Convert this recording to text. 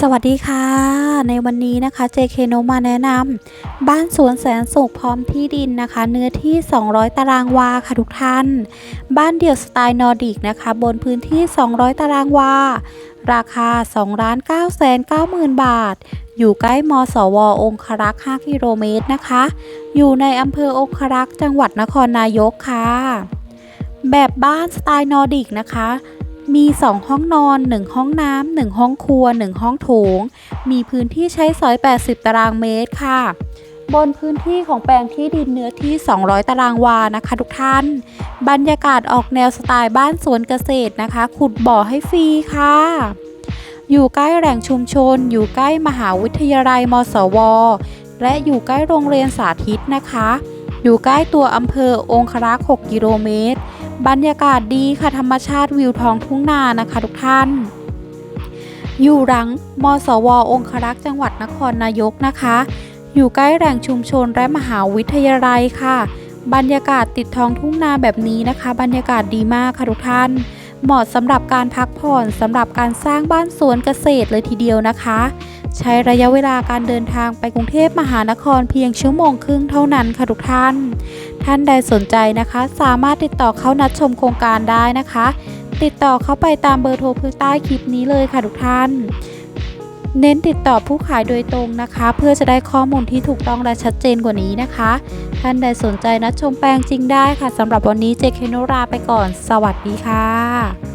สวัสดีค่ะ ในวันนี้นะคะ JK โนมาแนะนำบ้านสวนแสนสุขพร้อมที่ดินนะคะ เนื้อที่ 200 ตารางวาค่ะทุกท่าน บ้านเดี่ยวสไตล์นอร์ดิกนะคะ บนพื้นที่ 200 ตารางวา ราคา2 9 9 9 0 0 0 บาท อยู่ใกล้มสว องครักษ์ 5 กิโลเมตรนะคะ อยู่ในอำเภอองครักษ์ จังหวัดนครนายกค่ะ แบบบ้านสไตล์นอร์ดิกนะคะ มี 2 ห้องนอน 1 ห้องน้ำ1ห้องครัว 1 ห้องโถง มีพื้นที่ใช้สอย 80 ตารางเมตรค่ะ บนพื้นที่ของแปลงที่ดินเนื้อที่ 200 ตารางวานะคะ ทุกท่าน บรรยากาศออกแนวสไตล์บ้านสวนเกษตรนะคะ ขุดบ่อให้ฟรีค่ะ อยู่ใกล้แหล่งชุมชน อยู่ใกล้มหาวิทยาลัยมสว และอยู่ใกล้โรงเรียนสาธิตนะคะ อยู่ใกล้ตัวอำเภอองครักษ์6กิโลเมตร บรรยากาศดีค่ะธรรมชาติวิวท้องทุ่งนานะคะทุกท่าน อยู่หลังมสว องครักษ์จังหวัดนครนายกนะคะ อยู่ใกล้แหล่งชุมชนและมหาวิทยาลัยค่ะ บรรยากาศติดท้องทุ่งนาแบบนี้นะคะ บรรยากาศดีมากค่ะทุกท่าน เหมาะสำหรับการพักผ่อนสำหรับการสร้างบ้านสวนเกษตรเลยทีเดียวนะคะ ใช้ระยะเวลาการเดินทางไปกรุงเทพมหานครเพียงชั่วโมงครึ่งเท่านั้นค่ะทุกท่าน ท่านใดสนใจนะคะ สามารถติดต่อเข้านัดชมโครงการได้นะคะ ติดต่อเข้าไปตามเบอร์โทรเพื่อใต้คลิปนี้เลยค่ะทุกท่าน เน้นติดต่อผู้ขายโดยตรงนะคะ เพื่อจะได้ข้อมูลที่ถูกต้องและชัดเจนกว่านี้นะคะ ท่านใดสนใจนัดชมแปลงจริงได้ค่ะสำหรับวันนี้เจคโนราไปก่อน สวัสดีค่ะ